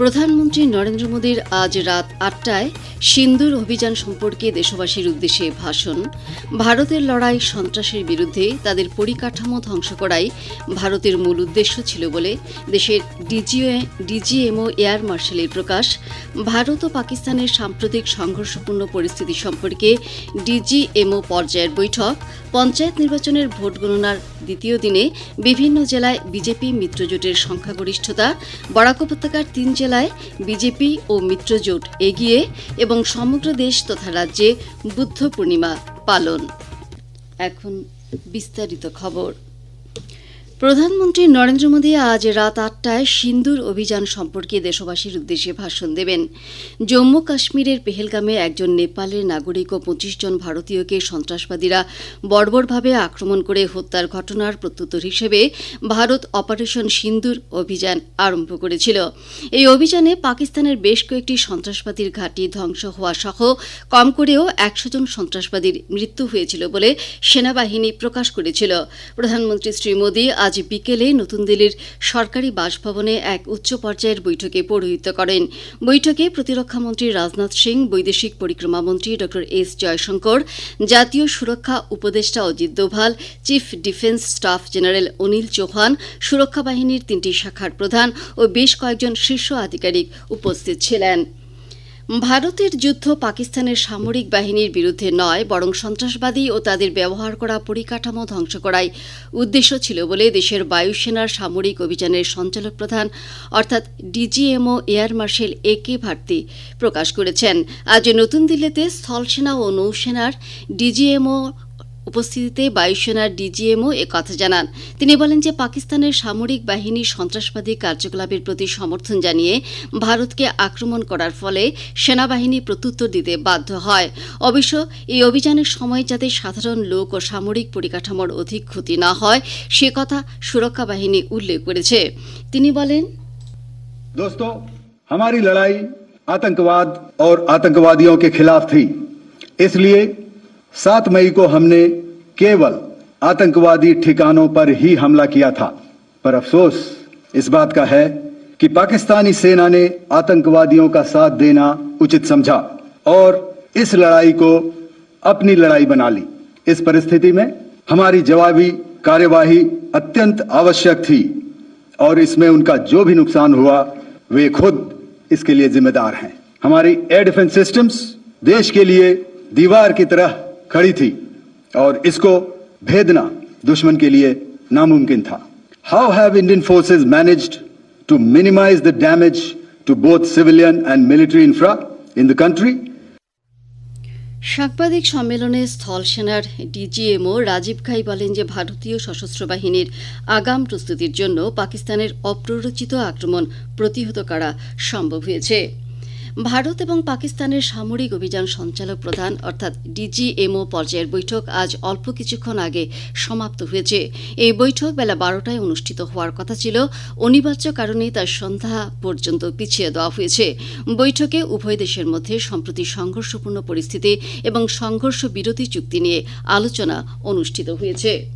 প্রধানমন্ত্রী নরেন্দ্র মোদীর আজ রাত আটটায় সিন্দুর অভিযান সম্পর্কে দেশবাসীর উদ্দেশ্যে ভাষণ। ভারতের লড়াই সন্ত্রাসের বিরুদ্ধে তাদের পরিকাঠামো ধ্বংস করাই ভারতের মূল উদ্দেশ্য ছিল বলে দেশের ডিজিএমও এয়ার মার্শালের প্রকাশ। ভারত ও পাকিস্তানের সাম্প্রতিক সংঘর্ষপূর্ণ পরিস্থিতি সম্পর্কে ডিজিএমও পর্যায়ের বৈঠক, পঞ্চায়েত নির্বাচনের ভোট গণনার দ্বিতীয় দিনে বিভিন্ন জেলায় বিজেপি মিত্রজোটের সংখ্যাগরিষ্ঠতা, বরাক উপত্যকার তিন জেলায় বিজেপি ও মিত্রজোট এগিয়ে এবং সমগ্র দেশ তথা রাজ্যে বুদ্ধ পূর্ণিমা পালন। এখন বিস্তারিত খবর। প্রধানমন্ত্রী নরেন্দ্র মোদী আজ রাত আটটায় সিন্দুর অভিযান সম্পর্কে দেশবাসীর উদ্দেশ্যে ভাষণ দেবেন। জম্মু কাশ্মীরের পেহেলগামে একজন নেপালের নাগরিক ও পঁচিশ জন ভারতীয়কে সন্ত্রাসবাদীরা বর্বরভাবে আক্রমণ করে হত্যার ঘটনার প্রত্যুত্তর হিসেবে ভারত অপারেশন সিন্দুর অভিযান আরম্ভ করেছিল। এই অভিযানে পাকিস্তানের বেশ কয়েকটি সন্ত্রাসবাদীর ঘাঁটি ধ্বংস হওয়া সহ কম করেও একশো জন সন্ত্রাসবাদীর মৃত্যু হয়েছিল বলে সেনাবাহিনী প্রকাশ করেছিল। প্রধানমন্ত্রী শ্রী মোদী আজ বিকেলে নতুন দিল্লির সরকারি বাসভবনে এক উচ্চ পর্যায়ের বৈঠকে পৌরোহিত্য করেন। বৈঠকে প্রতিরক্ষামন্ত্রী রাজনাথ সিং, বৈদেশিক পরিক্রমা মন্ত্রী ড এস জয়শঙ্কর, জাতীয় সুরক্ষা উপদেষ্টা Ajit Doval, chief defence staff general Anil Chauhan, সুরক্ষা বাহিনীর তিনটি শাখার প্রধান ও বেশ কয়েকজন শীর্ষ আধিকারিক উপস্থিত ছিলেন। ভারতের যুদ্ধ পাকিস্তানের সামরিক বাহিনীর বিরুদ্ধে নয়, বরং সন্ত্রাসবাদী ও তাদের ব্যবহার করা পরিকাঠামো ধ্বংস করাই উদ্দেশ্য ছিল বলে দেশের বায়ুসেনার সামরিক অভিযানের সঞ্চালক প্রধান, অর্থাৎ DGMO air marshal A K Bharti প্রকাশ করেছেন। আজ নতুন দিল্লিতে স্থলসেনা ও নৌসেনার ডিজিএমও উপস্থিতিতে বায়ুসেনার ডিজিএমও এ কথা জানান তিনি বলেন যে পাকিস্তানের সামরিক বাহিনী সন্ত্রাসবাদী কার্যকলাপের প্রতি সমর্থন জানিয়ে ভারতকে আক্রমণ করার ফলে সেনাবাহিনী প্রত্যুত্তর দিতে বাধ্য হয় অবশ্য এই অভিযানের সময় যাতে সাধারণ লোক ও সামরিক পরিকাঠামোর অধিক ক্ষতি না হয় সে কথা সুরক্ষা বাহিনী উল্লেখ করেছে তিনি বলেন दोस्तों हमारी लड़ाई आतंकवाद और आतंकवादियों के खिलाफ थी इसलिए 7 मई को हमने केवल आतंकवादी ठिकानों पर ही हमला किया था। पर अफसोस इस बात का है कि पाकिस्तानी सेना ने आतंकवादियों का साथ देना उचित समझा और इस लड़ाई को अपनी लड़ाई बना ली। इस परिस्थिति में हमारी जवाबी कार्यवाही अत्यंत आवश्यक थी और इसमें उनका जो भी नुकसान हुआ, वे खुद इसके लिए जिम्मेदार हैं। हमारी एयर डिफेंस सिस्टम्स देश के लिए दीवार की तरह खड़ी थी और इसको भेदना दुश्मन के लिए नामुमकिन था how have Indian forces managed to minimise the damage to both civilian and military infra in the country সাংবাদিক সম্মেলনে স্থল সেনার ডিজিএমও রাজীব খাই বলেন যে ভারতীয় সশস্ত্র বাহিনীর আগাম প্রস্তুতির জন্য পাকিস্তানের অপ্ররোচিত আক্রমণ প্রতিহত করা সম্ভব হয়েছে ভারত এবং পাকিস্তানের সামরিক অভিযান সঞ্চালক প্রধান, অর্থাৎ ডিজিএমও পর্যায়ের বৈঠক আজ অল্প কিছুক্ষণ আগে সমাপ্ত হয়েছে। এই বৈঠক বেলা বারোটায় অনুষ্ঠিত হওয়ার কথা ছিল। অনিবার্য কারণে তার সন্ধ্যা পর্যন্ত পিছিয়ে দেওয়া হয়েছে। বৈঠকে উভয় দেশের মধ্যে সম্প্রতি সংঘর্ষপূর্ণ পরিস্থিতি এবং সংঘর্ষ বিরতি চুক্তি নিয়ে আলোচনা অনুষ্ঠিত হয়েছে।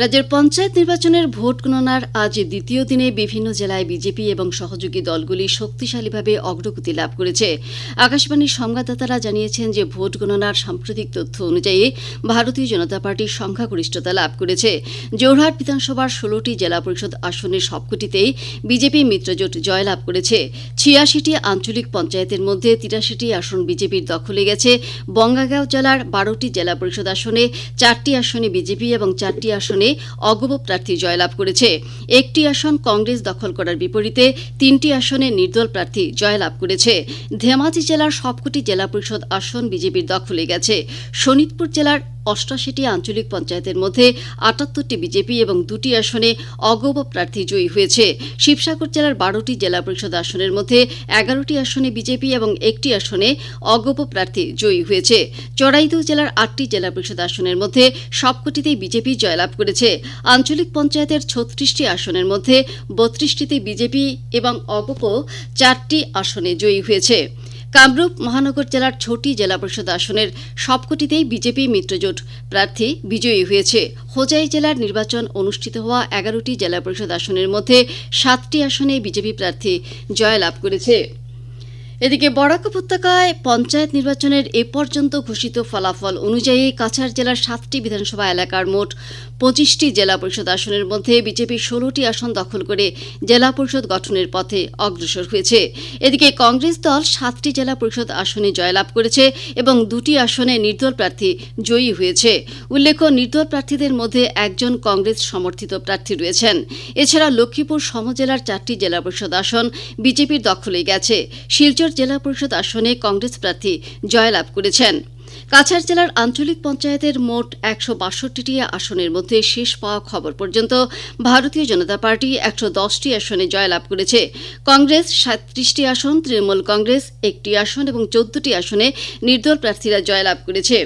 রাজ্যের পঞ্চায়েত নির্বাচনের ভোট গণনার আজ দ্বিতীয় দিনে বিভিন্ন জেলায় বিজেপি এবং সহযোগী দলগুলি শক্তিশালীভাবে অগ্রগতি লাভ করেছে। আকাশবাণীর সংবাদদাতারা জানিয়েছেন যে ভোট গণনার সাম্প্রতিক তথ্য অনুযায়ী ভারতীয় জনতা পার্টি সংখ্যাগরিষ্ঠতা লাভ করেছে। জোরহাট বিধানসভার ষোলোটি জেলা পরিষদ আসনের সবকটিতেই বিজেপি মিত্রজোট জয়লাভ করেছে। ছিয়াশিটি আঞ্চলিক পঞ্চায়েতের মধ্যে তিরাশিটি আসন বিজেপির দখলে গেছে। বঙ্গাগাঁও জেলার বারোটি জেলা পরিষদ আসনে চারটি আসনে বিজেপি এবং চারটি আসনে অগপ প্রার্থী জয়লাভ করেছে। একটি আসন কংগ্রেস দখল করার বিপরীতে তিনটি আসনে নির্দল প্রার্থী জয়লাভ করেছে। ধেমাজি জেলার সবকটি জেলা পরিষদ আসন বিজেপির দখলে গেছে। শোনিতপুর জেলার অষ্টাশিটি আঞ্চলিক পঞ্চায়েতের মধ্যে আটাত্তরটি বিজেপি এবং দুটি আসনে অগপ প্রার্থী জয়ী হয়েছে। শিবসাগর জেলার বারোটি জেলা পরিষদ আসনের মধ্যে এগারোটি আসনে বিজেপি এবং একটি আসনে অগপ প্রার্থী জয়ী হয়েছে। চড়াইদহ জেলার আটটি জেলা পরিষদ আসনের মধ্যে সবকটিতেই বিজেপি জয়লাভ করেছে। আঞ্চলিক পঞ্চায়েতের ছত্রিশটি আসনের মধ্যে বত্রিশটিতে বিজেপি এবং অগপ চারটি আসনে জয়ী হয়েছে। কামরূপ মহানগর জেলার ছটি জেলা পরিষদ আসনের সবকটিতেই বিজেপি মিত্রজোট প্রার্থী বিজয়ী হয়েছে। হোজাই জেলার নির্বাচন অনুষ্ঠিত হওয়া এগারোটি জেলা পরিষদ আসনের মধ্যে সাতটি আসনে বিজেপি প্রার্থী জয়লাভ করেছে। এদিকে বরাক উপত্যকায় পঞ্চায়েত নির্বাচনের এ পর্যন্ত ঘোষিত ফলাফল অনুযায়ী কাছাড় জেলার সাতটি বিধানসভা এলাকার মোট পঁচিশটি জেলা পরিষদ আসনের মধ্যে বিজেপি ষোলোটি আসন দখল করে জেলা পরিষদ গঠনের পথে অগ্রসর হয়েছে। এদিকে কংগ্রেস দল সাতটি জেলা পরিষদ আসনে জয়লাভ করেছে এবং দুটি আসনে নির্দল প্রার্থী জয়ী হয়েছে। উল্লেখ্য, নির্দল প্রার্থীদের মধ্যে একজন কংগ্রেস সমর্থিত প্রার্থী রয়েছেন। এছাড়া লক্ষ্মীপুর সমজেলার চারটি জেলা পরিষদ আসন বিজেপির দখলে গেছে। শিলচর জেলা পরিষদ আসনে কংগ্রেস প্রার্থী জয়লাভ করেছেন। কাছাড় জেলার আঞ্চলিক পঞ্চায়েতের মোট একশো বাষট্টিটি আসনের মধ্যে শেষ পাওয়া খবর পর্যন্ত ভারতীয় জনতা পার্টি একশো দশটি আসনে জয়লাভ করেছে। কংগ্রেস সাঁত্রিশটি আসন, তৃণমূল কংগ্রেস একটি আসন এবং চোদ্দটি আসনে নির্দল প্রার্থীরা জয়লাভ করেছে।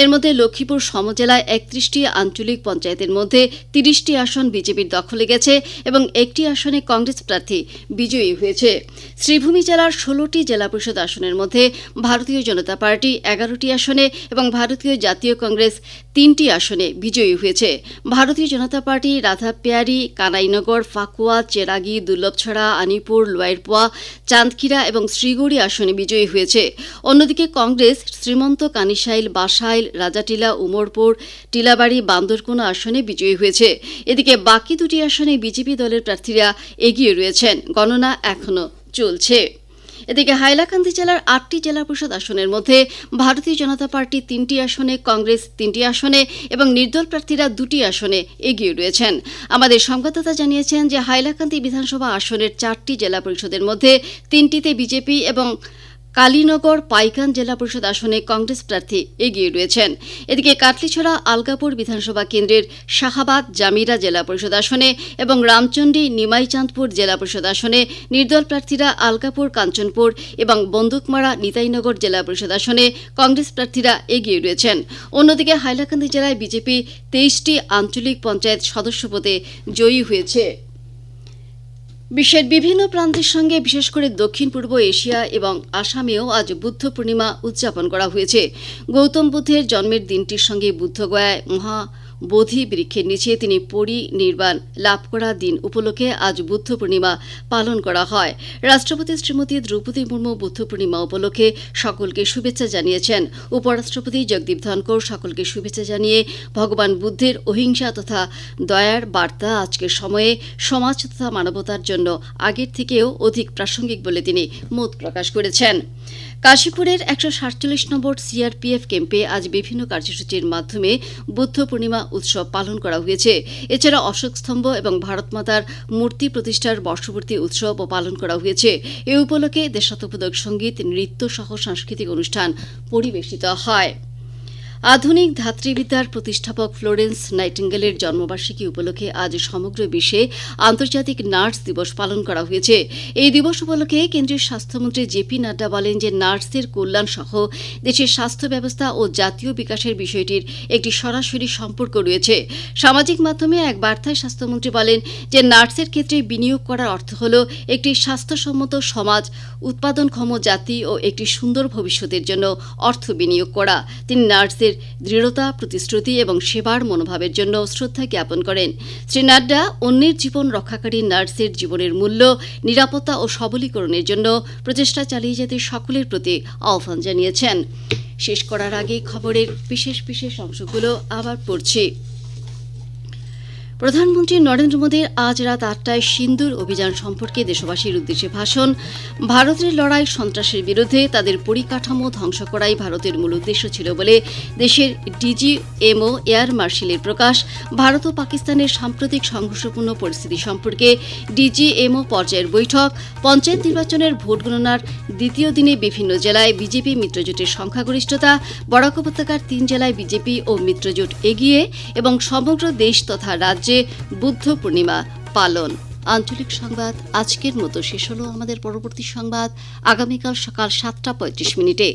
এর মধ্যে লক্ষ্মীপুর সমজেলায় একত্রিশটি, আঞ্চলিক পঞ্চায়েতের মধ্যে তিরিশটি আসন বিজেপির দখলে গেছে এবং একটি আসনে কংগ্রেস প্রার্থী বিজয়ী হয়েছে। শ্রীভূমি জেলার ষোলোটি জেলা পরিষদ আসনের মধ্যে ভারতীয় জনতা পার্টি এগারোটি আসনে এবং ভারতীয় জাতীয় কংগ্রেস তিনটি আসনে বিজয়ী হয়েছে। ভারতীয় জনতা পার্টি রাধাপিয়ারি কানাইনগর, ফাকুয়া, চেরাগি, দুর্লভছড়া, আনিপুর লোয়ারপোয়া চাঁদখিরা এবং শ্রীগড়ি আসনে বিজয়ী হয়েছে। অন্যদিকে কংগ্রেস, শ্রীমন্ত কানিসাইল বাসাইল, রাজাটিলা, উমরপুর, টিলাবাড়ি, বান্দরকোনা আসনে বিজয়ী হয়েছে। এদিকে বাকি দুটি আসনে বিজেপি দলের প্রার্থীরা এগিয়ে রয়েছেন। গণনা এখনও চলছে। এদিকে হাইলাকান্দি জেলার আটটি জেলা পরিষদ আসনের মধ্যে ভারতীয় জনতা পার্টি তিনটি আসনে, কংগ্রেস তিনটি আসনে এবং নির্দল প্রার্থীরা দুটি আসনে এগিয়ে রয়েছেন। আমাদের সংবাদদাতা জানিয়েছেন যে হাইলাকান্দি বিধানসভা আসনের চারটি জেলা পরিষদের মধ্যে তিনটিতে বিজেপি এবং কালীনগর পাইকান জেলা পরিষদ আসনে কংগ্রেস প্রার্থী এগিয়ে রয়েছেন। এদিকে কাটলিছড়া আলগাপুর বিধানসভা কেন্দ্রের শাহাবাদ জামিরা জেলা পরিষদ আসনে এবং রামচণ্ডী নিমাইচাঁদপুর জেলা পরিষদ আসনে নির্দল প্রার্থীরা আলগাপুর কাঞ্চনপুর এবং বন্দুকমারা নিতাইনগর জেলা পরিষদ আসনে কংগ্রেস প্রার্থীরা এগিয়ে রয়েছেন। অন্যদিকে হাইলাকান্দি জেলায় বিজেপি তেইশটি আঞ্চলিক পঞ্চায়েত সদস্য পদে জয়ী হয়েছে। বিশ্বের বিভিন্ন প্রান্তের সঙ্গে, বিশেষ করে দক্ষিণ, পূর্ব এশিয়া এবং আসামেও আজ বুদ্ধ পূর্ণিমা উদযাপন করা হয়েছে। গৌতম বুদ্ধের জন্মের দিনটির সঙ্গে বুদ্ধগয়ায় মহা বোধি বৃক্ষের নিচে তিনি পরিনির্বাণ লাভ করা দিন উপলক্ষে আজ বুদ্ধ পূর্ণিমা পালন করা হয়। রাষ্ট্রপতি শ্রীমতী দ্রৌপদী মুর্মু বুদ্ধ পূর্ণিমা উপলক্ষে সকলকে শুভেচ্ছা জানিয়েছেন। উপরাষ্ট্রপতি জগদীপ ধনকর সকলকে শুভেচ্ছা জানিয়ে ভগবান বুদ্ধের অহিংসা তথা দয়ার বার্তা আজকের সময়ে সমাজ তথা মানবতার জন্য আগের থেকেও অধিক প্রাসঙ্গিক বলে তিনি মত প্রকাশ করেছেন। কাশীপুরের একশো সাতচল্লিশ নম্বর সিআরপিএফ ক্যাম্পে আজ বিভিন্ন কার্যসূচির মাধ্যমে বুদ্ধ পূর্ণিমা উৎসব পালন করা হয়েছে। এছাড়া অশোক স্তম্ভ এবং ভারত মাতার মূর্তি প্রতিষ্ঠার বর্ষপূর্তি উৎসবও পালন করা হয়েছে। এ উপলক্ষে দেশাত্মবোধক সংগীত, নৃত্য সহ সাংস্কৃতিক অনুষ্ঠান পরিবেশিত হয়। আধুনিক ধাত্রীবিদ্যার প্রতিষ্ঠাপক ফ্লোরেন্স নাইটিঙ্গেলের জন্মবার্ষিকী উপলক্ষে আজ সমগ্র বিশ্বে আন্তর্জাতিক নার্স দিবস পালন করা হয়েছে। এই দিবস উপলক্ষে কেন্দ্রীয় স্বাস্থ্যমন্ত্রী জেপি নাড্ডা বলেন যে নার্সদের কল্যাণ সহ দেশের স্বাস্থ্য ব্যবস্থা ও জাতীয় বিকাশের বিষয়টির একটি সরাসরি সম্পর্ক রয়েছে। সামাজিক মাধ্যমে এক বার্তায় স্বাস্থ্যমন্ত্রী বলেন যে নার্সের ক্ষেত্রে বিনিয়োগ করার অর্থ হল একটি স্বাস্থ্যসম্মত সমাজ, উৎপাদনক্ষম জাতি ও একটি সুন্দর ভবিষ্যতের জন্য অর্থ বিনিয়োগ করা। তিনি নার্সদের দৃঢ়তা, প্রতিশ্রুতি এবং সেবার মনোভাবের জন্য শ্রদ্ধা জ্ঞাপন করেন। শ্রী নাড্ডা অন্যের জীবন রক্ষাকারী নার্সের জীবনের মূল্য, নিরাপত্তা ও সবলীকরণের জন্য প্রচেষ্টা চালিয়ে যেতে সকলের প্রতি আহ্বান জানিয়েছেন। শেষ করার আগে খবরের বিশেষ বিশেষ অংশগুলো আবার পড়ছি। প্রধানমন্ত্রী নরেন্দ্র মোদীর আজ রাত আটটায় সিন্দুর অভিযান সম্পর্কে দেশবাসীর উদ্দেশ্যে ভাষণ। ভারতের লড়াই সন্ত্রাসের বিরুদ্ধে তাদের পরিকাঠামো ধ্বংস করাই ভারতের মূল উদ্দেশ্য ছিল বলে দেশের ডিজিএমও, এয়ার মার্শালের প্রকাশ। ভারত ও পাকিস্তানের সাম্প্রতিক সংঘর্ষপূর্ণ পরিস্থিতি সম্পর্কে ডিজিএমও পর্যায়ের বৈঠক। পঞ্চায়েত নির্বাচনের ভোট গণনার দ্বিতীয় দিনে বিভিন্ন জেলায় বিজেপি মিত্রজোটের সংখ্যাগরিষ্ঠতা, বরাক উপত্যকার তিন জেলায় বিজেপি ও মিত্রজোট এগিয়ে এবং সমগ্র দেশ তথা রাজ্যে বুদ্ধ পূর্ণিমা পালন। আঞ্চলিক সংবাদ, আজকের মতো শেষ হলো আমাদের পরবর্তী সংবাদ। আগামীকাল সকাল সাতটা পঁয়ত্রিশ মিনিটে।